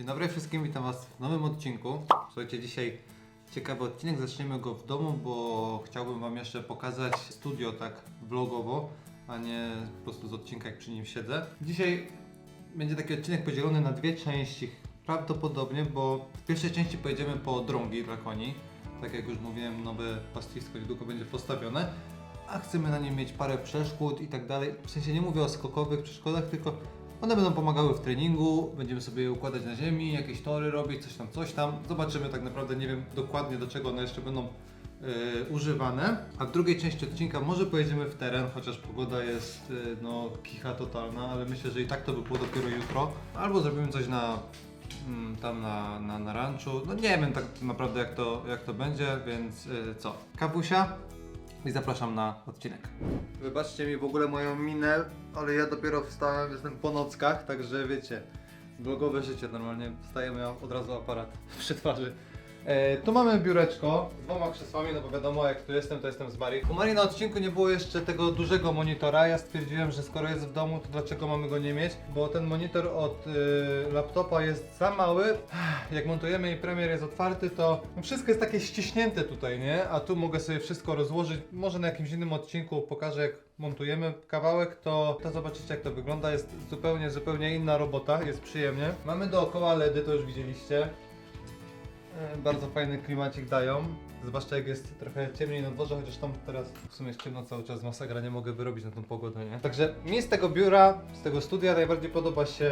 Dzień dobry wszystkim, witam Was w nowym odcinku. Słuchajcie, dzisiaj ciekawy odcinek, zaczniemy go w domu, bo chciałbym Wam jeszcze pokazać studio tak vlogowo, a nie po prostu z odcinka jak przy nim siedzę. Dzisiaj będzie taki odcinek podzielony na dwie części, prawdopodobnie, bo w pierwszej części pojedziemy po drągi dla koni. Tak jak już mówiłem, nowe pastwisko niedługo będzie postawione, a chcemy na nim mieć parę przeszkód i tak dalej. W sensie nie mówię o skokowych przeszkodach, tylko one będą pomagały w treningu, będziemy sobie je układać na ziemi, jakieś tory robić, coś tam, coś tam. Zobaczymy tak naprawdę, nie wiem dokładnie do czego one jeszcze będą e, używane. A w drugiej części odcinka może pojedziemy w teren, chociaż pogoda jest e, no kicha totalna, ale myślę, że i tak to by było dopiero jutro. Albo zrobimy coś na mm, tam na, na, na ranchu. No nie wiem tak naprawdę jak to, jak to będzie, więc e, co? Kawusia i zapraszam na odcinek. Wybaczcie mi w ogóle moją minę, ale ja dopiero wstałem, jestem po nockach, także wiecie, blogowe życie normalnie, wstaję, miał od razu aparat przy twarzy. E, tu mamy biureczko z dwoma krzesłami, no bo wiadomo jak tu jestem, to jestem z Marii. U Marii na odcinku nie było jeszcze tego dużego monitora, ja stwierdziłem, że skoro jest w domu, to dlaczego mamy go nie mieć? Bo ten monitor od y, laptopa jest za mały, jak montujemy i premier jest otwarty, to wszystko jest takie ściśnięte tutaj, nie? A tu mogę sobie wszystko rozłożyć. Może na jakimś innym odcinku pokażę, jak montujemy kawałek, to, to zobaczycie, jak to wygląda. Jest zupełnie, zupełnie inna robota, jest przyjemnie. Mamy dookoła LEDy, to już widzieliście. E, Bardzo fajny klimacik dają. Zwłaszcza jak jest trochę ciemniej na dworze, chociaż tam teraz w sumie jest ciemno cały czas, masakra, nie mogę wyrobić na tą pogodę, nie? Także mi z tego biura, z tego studia najbardziej podoba się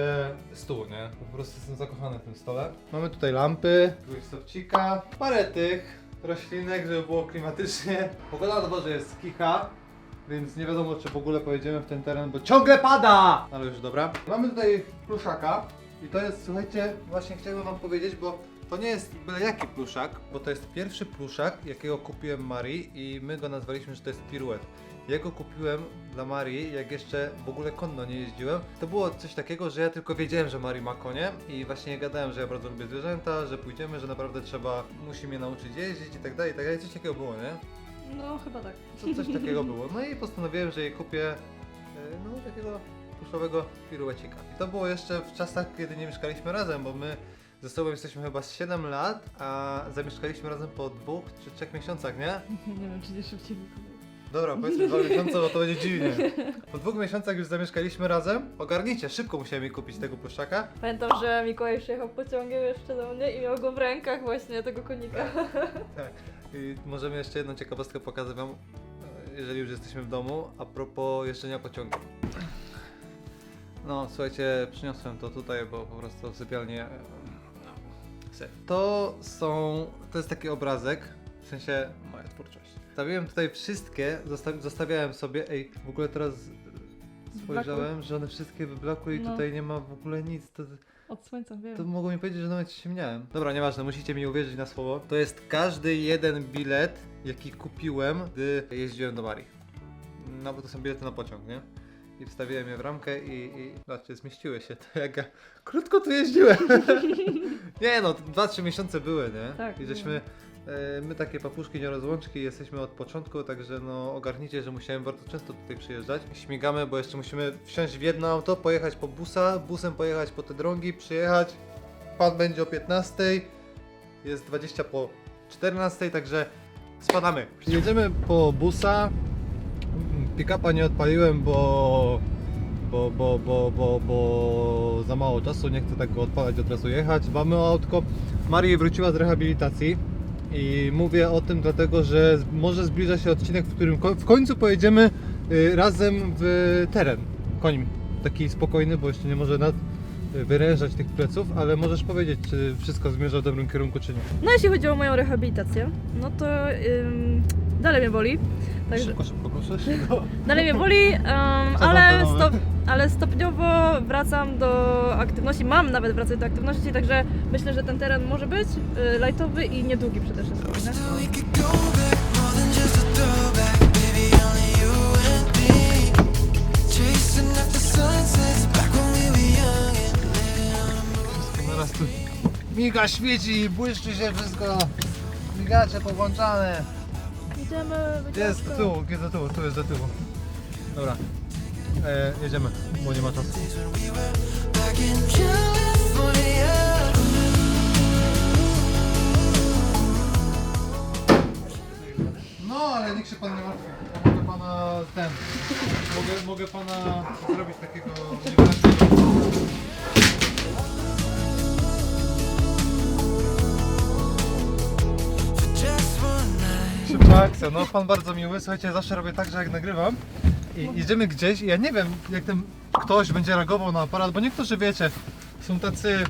stół, nie? Po prostu jestem zakochany w tym stole. Mamy tutaj lampy, stopcika, parę tych roślinek, żeby było klimatycznie. Pogoda na dworze jest kicha, więc nie wiadomo czy w ogóle pojedziemy w ten teren, bo ciągle pada! Ale już dobra. Mamy tutaj pluszaka i to jest, słuchajcie, właśnie chciałbym wam powiedzieć, bo to nie jest byle jaki pluszak, bo to jest pierwszy pluszak, jakiego kupiłem Marii i my go nazwaliśmy, że to jest piruet. Ja go kupiłem dla Marii, jak jeszcze w ogóle konno nie jeździłem. To było coś takiego, że ja tylko wiedziałem, że Marii ma konie i właśnie gadałem, że ja bardzo lubię zwierzęta, że pójdziemy, że naprawdę trzeba, musi mnie nauczyć jeździć i tak dalej, i tak dalej. Coś takiego było, nie? No chyba tak. Co, coś takiego było. No i postanowiłem, że jej kupię e, no, takiego pluszowego piruecika. I to było jeszcze w czasach, kiedy nie mieszkaliśmy razem, bo my ze sobą jesteśmy chyba z 7 lat, a zamieszkaliśmy razem po dwóch czy trzech miesiącach, nie? Nie wiem, czy nie szybciej wykonać. Dobra, powiedzmy dwa miesiące, bo to będzie dziwnie. Po dwóch miesiącach już zamieszkaliśmy razem. Ogarnijcie, szybko musiałem jej kupić tego pluszaka. Pamiętam, że Mikołaj przyjechał pociągiem jeszcze do mnie i miał go w rękach właśnie tego konika. Tak. I możemy jeszcze jedną ciekawostkę pokazać wam, jeżeli już jesteśmy w domu, a propos jeżdżenia pociągiem. No, słuchajcie, przyniosłem to tutaj, bo po prostu w sypialni... to są... to jest taki obrazek, w sensie moja twórczość. Stawiłem tutaj wszystkie, zosta- zostawiałem sobie, ej, w ogóle teraz spojrzałem, że one wszystkie wyblakły i No. tutaj nie ma w ogóle nic, to... Od słońca wiem. To mogło mi powiedzieć, że nawet się śmiałem. Dobra, nieważne, musicie mi uwierzyć na słowo. To jest każdy jeden bilet, jaki kupiłem, gdy jeździłem do Marii. No bo to są bilety na pociąg, nie? I wstawiłem je w ramkę i, i zobaczcie, zmieściły się. To jak ja krótko tu jeździłem. nie no, 2-3 miesiące były, nie? Tak, I żeśmy, e, my takie papuszki nierozłączki jesteśmy od początku, także no ogarnijcie, że musiałem bardzo często tutaj przyjeżdżać. Śmigamy, bo jeszcze musimy wsiąść w jedno auto, pojechać po busa, busem pojechać po te drągi, przyjechać. Pan będzie o 15, jest 20 po 14, także spadamy. Jedziemy po busa. Pick-upa nie odpaliłem, bo bo, bo, bo, bo, bo za mało czasu, nie chcę tak go odpalać, od razu jechać. Mamy autko. Marii wróciła z rehabilitacji i mówię o tym dlatego, że może zbliża się odcinek, w którym w końcu pojedziemy y, razem w teren końmi. Taki spokojny, bo jeszcze nie może nad y, wyrężać tych pleców, ale możesz powiedzieć, czy wszystko zmierza w dobrym kierunku, czy nie. No jeśli chodzi o moją rehabilitację, no to dalej mnie boli. Także, Szybko, szybko, proszę, szybko. dalej mnie boli, Czas ale, stop, ale stopniowo wracam do aktywności. Mam nawet wracać do aktywności, także myślę, że ten teren może być y, lightowy i niedługi przede wszystkim. Wszystko naraz tu miga, świeci, błyszczy się wszystko. Migacze powłączane. Jedziemy. E, jest do tyłu, jest do tyłu, tu jest do tyłu. Dobra, e, jedziemy, bo nie ma czasu. No, ale nikt się pan nie martwi. Ja mogę pana ten. Mogę, mogę pana zrobić takiego. Szybka akcja, no pan bardzo miły. Słuchajcie, zawsze robię tak, że jak nagrywam i idziemy gdzieś i ja nie wiem, jak ten ktoś będzie reagował na aparat, bo niektórzy wiecie, są tacy,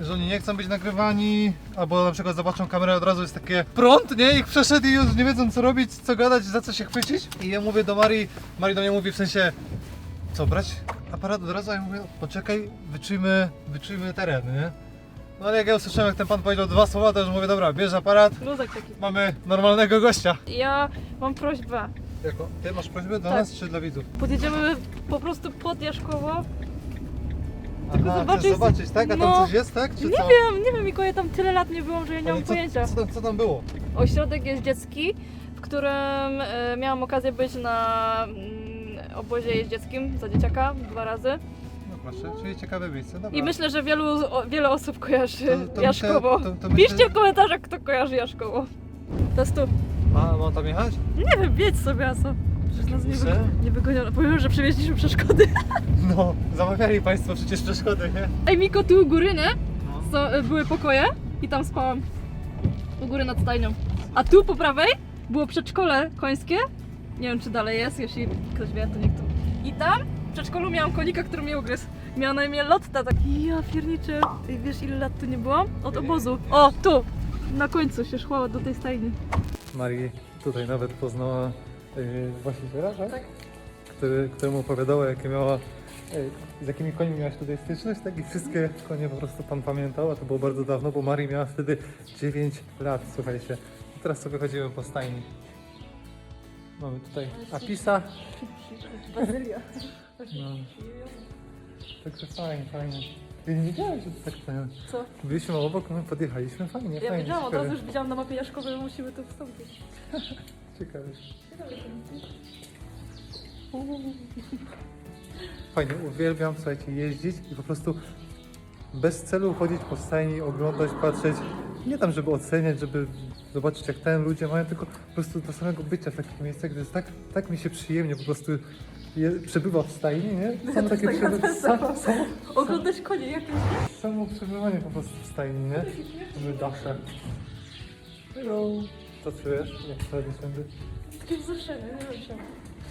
że oni nie chcą być nagrywani, albo na przykład zobaczą kamerę od razu jest takie prąd, nie? Ich przeszedł i już nie wiedzą co robić, co gadać, za co się chwycić. I ja mówię do Marii, Marii do mnie mówi w sensie, co brać aparat od razu, a ja mówię, poczekaj, wyczujmy, wyczujmy teren, nie? No ale jak ja usłyszałem, jak ten pan powiedział dwa słowa, to już mówię, dobra, bierz aparat, Luzek taki. mamy normalnego gościa. Ja mam prośbę. Jako, ty masz prośbę do Tak. nas czy dla widzów? Podjedziemy po prostu pod Jaszkowo. Aha, chcesz zobaczyć- zobaczyć, tak? A tam no, coś jest, tak? Czy Nie co? wiem, nie wiem Mikołaj, tam tyle lat nie byłam, że ja nie Ale mam co, pojęcia. Co tam, co tam było? Ośrodek jest dziecki, w którym e, miałam okazję być na mm, obozie jeździeckim za dzieciaka dwa razy. Proszę, czyli ciekawe miejsce, dobra. I myślę, że wielu, wiele osób kojarzy To- to Jaszkowo. myślę- to- to Piszcie myślę- w komentarzach, kto kojarzy Jaszkowo. To jest tu. A, mam tam jechać? Nie wiem, wiedź sobie, a co? Przecież nas nie, busy? wy, nie wygoniono. Powiem, że przywieźliśmy przeszkody. No, zamawiali Państwo przecież przeszkody, nie? Ej, Miko, tu u góry, nie? No. Y, były pokoje i tam spałam. U góry nad stajnią. A tu po prawej było przedszkole końskie. Nie wiem, czy dalej jest, jeśli ktoś wie, to niech to. I tam w przedszkolu miałam konika, który mnie ugryzł. Miała na imię Lotta, taki ja pierniczę. Ej, wiesz ile lat tu nie byłam? Od obozu. O, tu! Na końcu się szłała do tej stajni. Marii tutaj nawet poznała yy, właściciela, tak? Tak. Który, któremu opowiadała, jakie miała, yy, z jakimi końmi miałaś tutaj styczność, tak? I wszystkie konie po prostu pan pamiętał, a to było bardzo dawno, bo Marii miała wtedy 9 lat, słuchajcie. I teraz sobie chodzimy po stajni. Mamy tutaj Apisa. Bazylia. No. Także fajnie, fajnie. Ja nie wiedziałem, że to tak ten. Co? Byliśmy obok, no podjechaliśmy, fajnie, Ja fajnie. wiedziałam, od razu już widziałam na mapie Jaszkowej, musimy tu wstąpić. Ciekawe. Fajnie, uwielbiam, słuchajcie, jeździć i po prostu bez celu chodzić po stajni, oglądać, patrzeć. Nie tam, żeby oceniać, żeby zobaczyć jak ten ludzie mają, tylko po prostu do samego bycia w takich miejscach, gdzie jest tak, tak mi się przyjemnie po prostu je, przebywa w stajni, nie? Samo takie tak przeby- samo. sam, samo, Oglądać konie, jak samo przebywanie po prostu w stajni, nie? My dasze. Hello. Co czujesz? Jak wchodzisz tędy? takie wzruszenie, nie wiem czemu.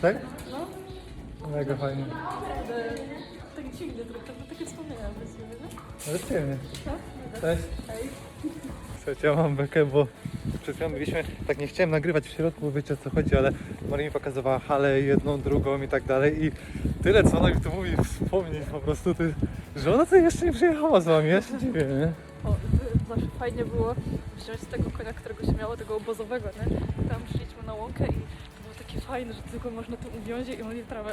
Tak? No, Mega fajnie. ale tak dziwnie trochę, bo takie wspomnienia właściwie, nie? Ale przyjemnie. Cześć. Słuchajcie, ja mam bekę, bo przed chwilą byliśmy, tak nie chciałem nagrywać w środku, bo wiecie o co chodzi, ale Maria mi pokazywała halę jedną, drugą i tak dalej i tyle co ona mi tu mówi, wspomnień po prostu, ty, że ona tutaj jeszcze nie przyjechała z wami, ja się dziwię, nie? O, zawsze fajnie było wziąć tego konia, którego się miało, tego obozowego, nie? Tam szliśmy na łąkę i to było takie fajne, że tylko można tu uwiązie i oni trawę.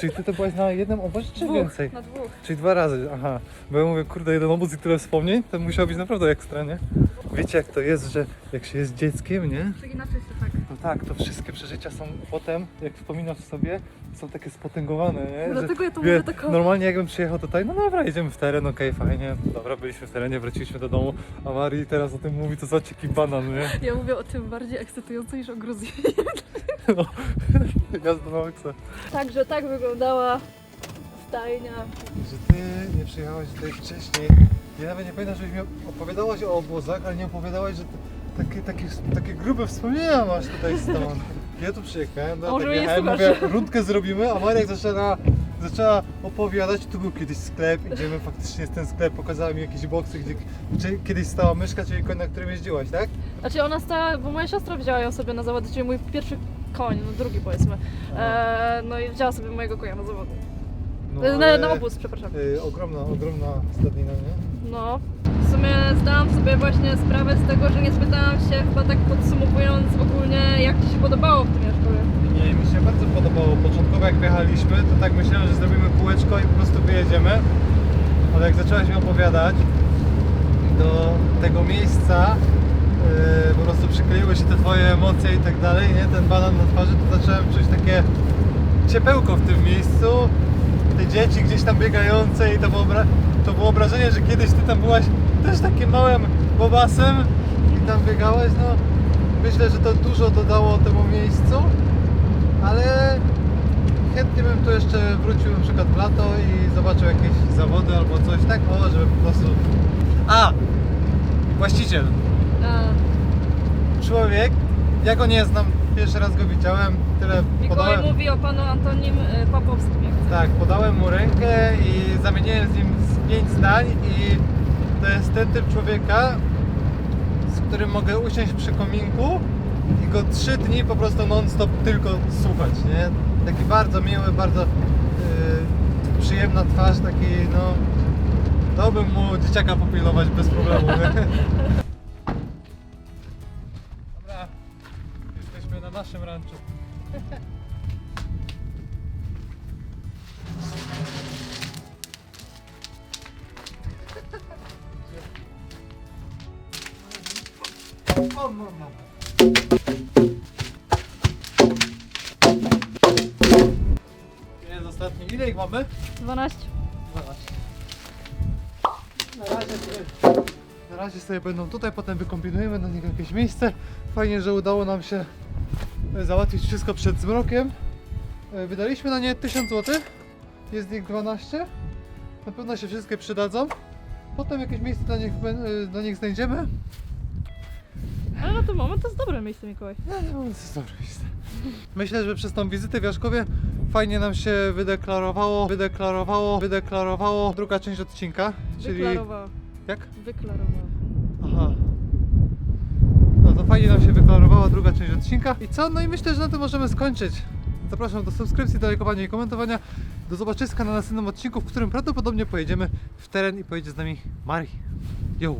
Czyli ty to byłaś na jednym obozie czy Dwóch, więcej? Na dwóch. Czyli dwa razy, aha. Bo ja mówię, kurde, jeden obóz i tyle wspomnień, to musiał być naprawdę ekstra, nie? Wiecie jak to jest, że jak się jest dzieckiem, nie? Tak inaczej się tak. No tak, to wszystkie przeżycia są potem, jak wspominasz sobie, są takie spotęgowane, nie? Że, Dlatego ja to mówię taką... Normalnie jakbym przyjechał tutaj, no dobra, jedziemy w teren, okej, fajnie, dobra, byliśmy w terenie, wróciliśmy do domu, a Marii teraz o tym mówi, to zobaczcie jaki banan, nie? Ja mówię o tym bardziej ekscytująco niż o Gruzji. No, jazda na. Także tak wyglądała stajnia. Że ty nie przyjechałaś tutaj wcześniej, ja nawet nie pamiętam, żebyś mi opowiadałaś o obozach, ale nie opowiadałaś, że ty takie, takie, takie grube wspomnienia masz tutaj stąd. Ja tu przyjechałem, no, może tak mnie nie jechałem, słuchasz? mówię, rundkę zrobimy, a Marek zaczyna, zaczęła opowiadać, tu był kiedyś sklep, idziemy, faktycznie jest ten sklep, pokazała mi jakieś boksy, gdzie, gdzie kiedyś stała myszka, czyli koń, na którym jeździłaś, tak? Znaczy ona stała, bo moja siostra wzięła ją sobie na zawody, czyli mój pierwszy koń, no drugi powiedzmy. E, no i wzięła sobie mojego konia na zawody. No, E, na, ale, na obóz, przepraszam. y, ogromna, ogromna stadnina, nie? No. W sumie zdałam sobie właśnie sprawę z tego, że nie spytałam się, chyba tak podsumowując ogólnie, jak Ci się podobało w tym Jaszkowie. Nie, mi się bardzo podobało. Początkowo jak wjechaliśmy, to tak myślałem, że zrobimy kółeczko i po prostu wyjedziemy. Ale jak zaczęłaś mi opowiadać do tego miejsca, po prostu przykleiły się te twoje emocje i tak dalej, nie? Ten banan na twarzy, to zacząłem czuć takie ciepełko w tym miejscu. Te dzieci gdzieś tam biegające i to wyobra- to wyobrażenie, że kiedyś ty tam byłaś też takim małym bobasem i tam biegałaś, no myślę, że to dużo dodało temu miejscu, ale chętnie bym tu jeszcze wrócił na przykład w lato i zobaczył jakieś zawody albo coś tak, no żeby po prostu... A! Właściciel. Człowiek, ja go nie znam, pierwszy raz go widziałem, tyle Mikołaj podałem... mówi o panu Antonim Papowskim. jak chce. Tak, podałem mu rękę i zamieniłem z nim z pięć zdań i to jest ten typ człowieka, z którym mogę usiąść przy kominku i go trzy dni po prostu non-stop tylko słuchać, nie? Taki bardzo miły, bardzo yy, przyjemna twarz, taki no... Dałbym mu dzieciaka popilnować bez problemu. ranczu. O, mama. Jest ostatni. Ile ich mamy? 12. 12. Na razie sobie, na razie sobie będą tutaj, potem wykombinujemy na nich jakieś miejsce. Fajnie, że udało nam się załatwić wszystko przed zmrokiem. E, Wydaliśmy na nie 1000 zł. Jest ich 12. Na pewno się wszystkie przydadzą. Potem jakieś miejsce dla nich, e, dla nich znajdziemy. Ale na ten moment to jest dobre miejsce, Mikołaj. No, to jest dobre miejsce. Myślę, że przez tą wizytę w Jaszkowie fajnie nam się wydeklarowało, wydeklarowało, wydeklarowało druga część odcinka, czyli... Wyklarowała. Jak? Wyklarowała. Fajnie nam się wyklarowała druga część odcinka. I co? No i myślę, że na tym możemy skończyć. Zapraszam do subskrypcji, do lajkowania i komentowania. Do zobaczyska na następnym odcinku, w którym prawdopodobnie pojedziemy w teren i pojedzie z nami Mari. Yo!